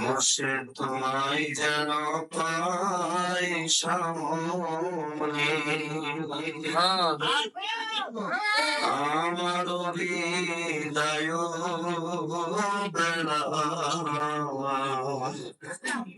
বসে তোমায় যেন পাই সামনে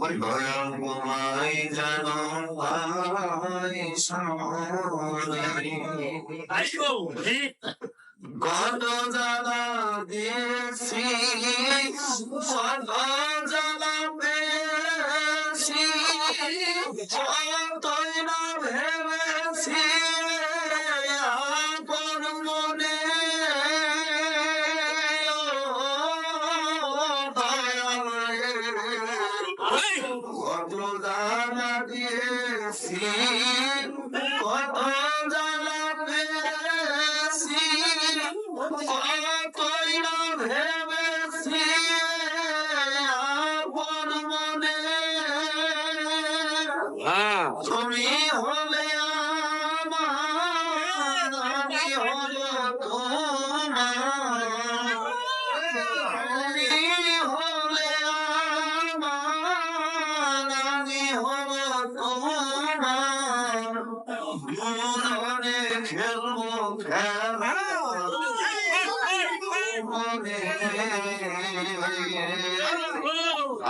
তোমায় সামনে কত জ্বালা দিয়েছি কত জ্বালা পেয়েছি যতই কত জ্বালা পেয়েছি কতই না ভেবেছি মনে তুমি হলে আমার আমি হলো তোমার মনে খেলব খেলা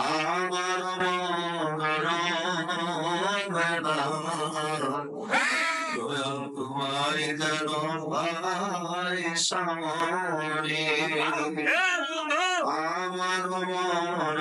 আমার যেন ভাই সামনে আমার দয়াল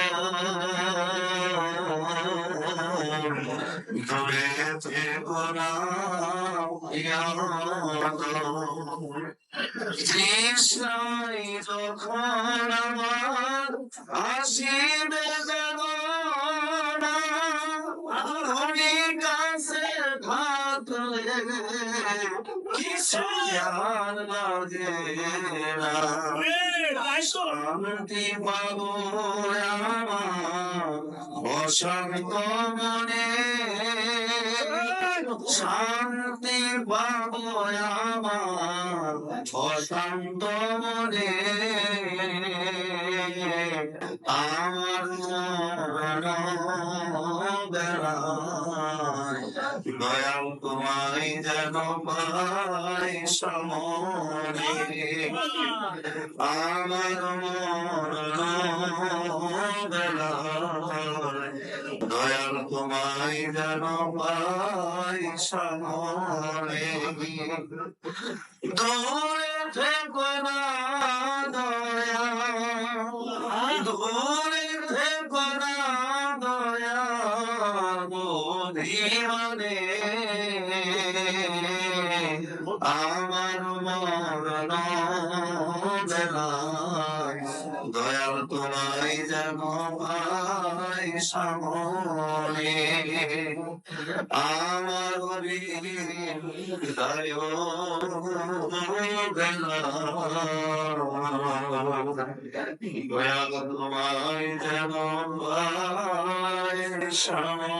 প্রিয় তৃষ্ণাই যখন আমার আসিবে যেন না, তুমি কাছে থাকলে কিছু আর শান্তি পাবো আমার অশান্ত মনে শান্তি পাবো আমার অশান্ত মনে। আমার দয়াল তোমায় যেন পাই সমনে। আমার বেড়ায় পাই সমনে দূরে থেকো না দয়া দূরে থেকো না দয়া জীবনে আমার মরণ দয়াল তোমায় যেন পাই সামনে আমার তোমায় যেন সামনে